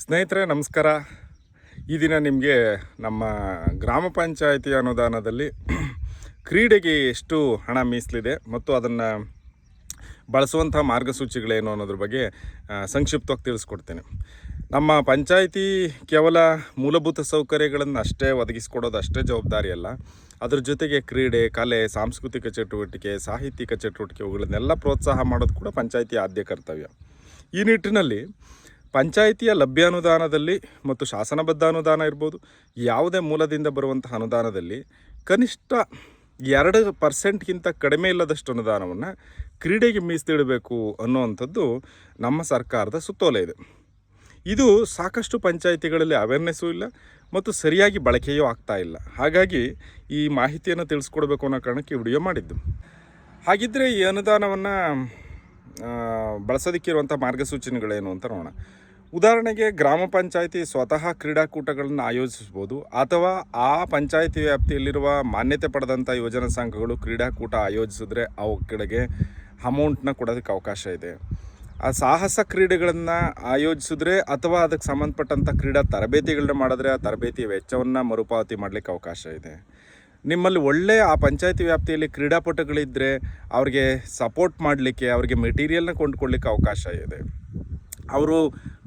ಸ್ನೇಹಿತರೆ, ನಮಸ್ಕಾರ. ಈ ದಿನ ನಿಮಗೆ ನಮ್ಮ ಗ್ರಾಮ ಪಂಚಾಯಿತಿ ಅನುದಾನದಲ್ಲಿ ಕ್ರೀಡೆಗೆ ಎಷ್ಟು ಹಣ ಮೀಸಲಿದೆ ಮತ್ತು ಅದನ್ನು ಬಳಸುವಂಥ ಮಾರ್ಗಸೂಚಿಗಳೇನು ಅನ್ನೋದ್ರ ಬಗ್ಗೆ ಸಂಕ್ಷಿಪ್ತವಾಗಿ ತಿಳಿಸ್ಕೊಡ್ತೇನೆ. ನಮ್ಮ ಪಂಚಾಯಿತಿ ಕೇವಲ ಮೂಲಭೂತ ಸೌಕರ್ಯಗಳನ್ನು ಅಷ್ಟೇ ಒದಗಿಸ್ಕೊಡೋದು ಅಷ್ಟೇ ಜವಾಬ್ದಾರಿ ಅಲ್ಲ. ಅದರ ಜೊತೆಗೆ ಕ್ರೀಡೆ, ಕಲೆ, ಸಾಂಸ್ಕೃತಿಕ ಚಟುವಟಿಕೆ, ಸಾಹಿತ್ಯಿಕ ಚಟುವಟಿಕೆಗಳನ್ನೆಲ್ಲ ಪ್ರೋತ್ಸಾಹ ಮಾಡೋದು ಕೂಡ ಪಂಚಾಯಿತಿ ಆದ್ಯ ಕರ್ತವ್ಯ. ಈ ನಿಟ್ಟಿನಲ್ಲಿ ಪಂಚಾಯಿತಿಯ ಲಭ್ಯ ಅನುದಾನದಲ್ಲಿ ಮತ್ತು ಶಾಸನಬದ್ಧ ಅನುದಾನ ಇರ್ಬೋದು, ಯಾವುದೇ ಮೂಲದಿಂದ ಬರುವಂತಹ ಅನುದಾನದಲ್ಲಿ ಕನಿಷ್ಠ ಎರಡು ಪರ್ಸೆಂಟ್ಗಿಂತ ಕಡಿಮೆ ಇಲ್ಲದಷ್ಟು ಅನುದಾನವನ್ನು ಕ್ರೀಡೆಗೆ ಮೀಸಲಿಡಬೇಕು ಅನ್ನುವಂಥದ್ದು ನಮ್ಮ ಸರ್ಕಾರದ ಸುತ್ತೋಲೆ ಇದೆ. ಇದು ಸಾಕಷ್ಟು ಪಂಚಾಯಿತಿಗಳಲ್ಲಿ ಅವೇರ್ನೆಸ್ಸೂ ಇಲ್ಲ ಮತ್ತು ಸರಿಯಾಗಿ ಬಳಕೆಯೂ ಆಗ್ತಾ ಇಲ್ಲ. ಹಾಗಾಗಿ ಈ ಮಾಹಿತಿಯನ್ನು ತಿಳಿಸ್ಕೊಡ್ಬೇಕು ಅನ್ನೋ ಕಾರಣಕ್ಕೆ ವಿಡಿಯೋ ಮಾಡಿದ್ದು. ಹಾಗಿದ್ದರೆ ಈ ಅನುದಾನವನ್ನು ಬಳಸೋದಕ್ಕಿರುವಂಥ ಮಾರ್ಗಸೂಚನೆಗಳೇನು ಅಂತ ನೋಡೋಣ. ಉದಾಹರಣೆಗೆ ಗ್ರಾಮ ಪಂಚಾಯಿತಿ ಸ್ವತಃ ಕ್ರೀಡಾಕೂಟಗಳನ್ನು ಆಯೋಜಿಸ್ಬೋದು ಅಥವಾ ಆ ಪಂಚಾಯಿತಿ ವ್ಯಾಪ್ತಿಯಲ್ಲಿರುವ ಮಾನ್ಯತೆ ಪಡೆದಂಥ ಯೋಜನಾ ಸಂಘಗಳು ಕ್ರೀಡಾಕೂಟ ಆಯೋಜಿಸಿದ್ರೆ ಅವು ಕಡೆಗೆ ಅಮೌಂಟ್ನ ಕೊಡೋದಕ್ಕೆ ಅವಕಾಶ ಇದೆ. ಆ ಸಾಹಸ ಕ್ರೀಡೆಗಳನ್ನು ಆಯೋಜಿಸಿದ್ರೆ ಅಥವಾ ಅದಕ್ಕೆ ಸಂಬಂಧಪಟ್ಟಂಥ ಕ್ರೀಡಾ ತರಬೇತಿಗಳನ್ನ ಮಾಡಿದ್ರೆ ಆ ತರಬೇತಿ ವೆಚ್ಚವನ್ನು ಮರುಪಾವತಿ ಮಾಡಲಿಕ್ಕೆ ಅವಕಾಶ ಇದೆ. ನಿಮ್ಮಲ್ಲಿ ಒಳ್ಳೆಯ ಆ ಪಂಚಾಯತಿ ವ್ಯಾಪ್ತಿಯಲ್ಲಿ ಕ್ರೀಡಾಪಟುಗಳಿದ್ದರೆ ಅವ್ರಿಗೆ ಸಪೋರ್ಟ್ ಮಾಡಲಿಕ್ಕೆ, ಅವರಿಗೆ ಮೆಟೀರಿಯಲ್ನ ಕೊಂಡ್ಕೊಳ್ಳಿಕ್ಕೆ ಅವಕಾಶ ಇದೆ. ಅವರು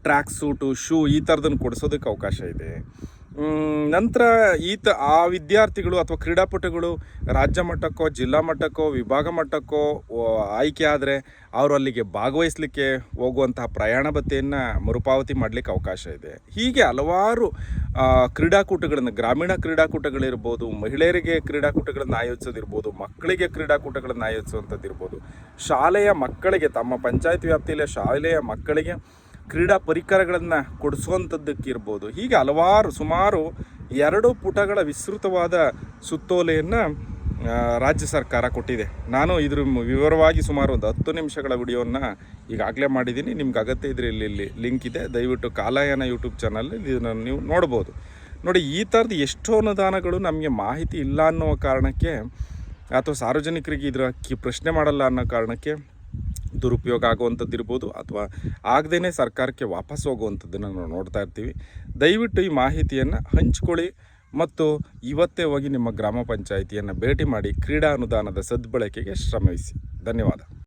ಟ್ರ್ಯಾಕ್ ಸೂಟು ಶೂ ಈ ಥರದನ್ನು ಕೊಡಿಸೋದಕ್ಕೆ ಅವಕಾಶ ಇದೆ. ನಂತರ ಈತ ಆ ವಿದ್ಯಾರ್ಥಿಗಳು ಅಥವಾ ಕ್ರೀಡಾಪಟುಗಳು ರಾಜ್ಯ ಮಟ್ಟಕ್ಕೋ, ಜಿಲ್ಲಾ ಮಟ್ಟಕ್ಕೋ, ವಿಭಾಗ ಮಟ್ಟಕ್ಕೋ ಆಯ್ಕೆ ಆದರೆ ಅವರು ಅಲ್ಲಿಗೆ ಭಾಗವಹಿಸಲಿಕ್ಕೆ ಹೋಗುವಂತಹ ಪ್ರಯಾಣ ಭತ್ತೆಯನ್ನು ಮರುಪಾವತಿ ಮಾಡಲಿಕ್ಕೆ ಅವಕಾಶ ಇದೆ. ಹೀಗೆ ಹಲವಾರು ಕ್ರೀಡಾಕೂಟಗಳನ್ನು, ಗ್ರಾಮೀಣ ಕ್ರೀಡಾಕೂಟಗಳಿರ್ಬೋದು, ಮಹಿಳೆಯರಿಗೆ ಕ್ರೀಡಾಕೂಟಗಳನ್ನು ಆಯೋಜಿಸೋದಿರ್ಬೋದು, ಮಕ್ಕಳಿಗೆ ಕ್ರೀಡಾಕೂಟಗಳನ್ನು ಆಯೋಜಿಸುವಂಥದ್ದು ಇರ್ಬೋದು ಶಾಲೆಯ ಮಕ್ಕಳಿಗೆ, ತಮ್ಮ ಪಂಚಾಯತ್ ವ್ಯಾಪ್ತಿಯಲ್ಲಿ ಶಾಲೆಯ ಮಕ್ಕಳಿಗೆ ಕ್ರೀಡಾ ಪರಿಕರಗಳನ್ನು ಕೊಡಿಸುವಂಥದ್ದಕ್ಕಿರ್ಬೋದು. ಹೀಗೆ ಹಲವಾರು, ಸುಮಾರು ಎರಡು ಪುಟಗಳ ವಿಸ್ತೃತವಾದ ಸುತ್ತೋಲೆಯನ್ನು ರಾಜ್ಯ ಸರ್ಕಾರ ಕೊಟ್ಟಿದೆ. ನಾನು ಇದ್ರ ವಿವರವಾಗಿ ಸುಮಾರು ಒಂದು ಹತ್ತು ನಿಮಿಷಗಳ ವಿಡಿಯೋವನ್ನು ಈಗಾಗಲೇ ಮಾಡಿದ್ದೀನಿ. ನಿಮ್ಗೆ ಅಗತ್ಯ ಇದ್ರೆ ಇಲ್ಲಿ ಇಲ್ಲಿ ಲಿಂಕ್ ಇದೆ. ದಯವಿಟ್ಟು ಕಾಲಾಯನ ಯೂಟ್ಯೂಬ್ ಚಾನಲ್ಲಿ ಇದನ್ನು ನೀವು ನೋಡ್ಬೋದು. ನೋಡಿ, ಈ ಥರದ್ದು ಎಷ್ಟೋ ಅನುದಾನಗಳು ನಮಗೆ ಮಾಹಿತಿ ಇಲ್ಲ ಅನ್ನೋ ಕಾರಣಕ್ಕೆ, ಅಥವಾ ಸಾರ್ವಜನಿಕರಿಗೆ ಇದರ ಪ್ರಶ್ನೆ ಮಾಡಲ್ಲ ಅನ್ನೋ ಕಾರಣಕ್ಕೆ ದುರುಪಯೋಗ ಆಗುವಂಥದ್ದು ಇರ್ಬೋದು ಅಥವಾ ಆಗದೇ ಸರ್ಕಾರಕ್ಕೆ ವಾಪಸ್ ಹೋಗುವಂಥದ್ದನ್ನು ನಾವು ನೋಡ್ತಾ ಇರ್ತೀವಿ. ದಯವಿಟ್ಟು ಈ ಮಾಹಿತಿಯನ್ನು ಹಂಚ್ಕೊಳ್ಳಿ ಮತ್ತು ಇವತ್ತೇ ಹೋಗಿ ನಿಮ್ಮ ಗ್ರಾಮ ಪಂಚಾಯಿತಿಯನ್ನು ಭೇಟಿ ಮಾಡಿ ಕ್ರೀಡಾ ಅನುದಾನದ ಸದ್ಬಳಕೆಗೆ ಶ್ರಮಿಸಿ. ಧನ್ಯವಾದ.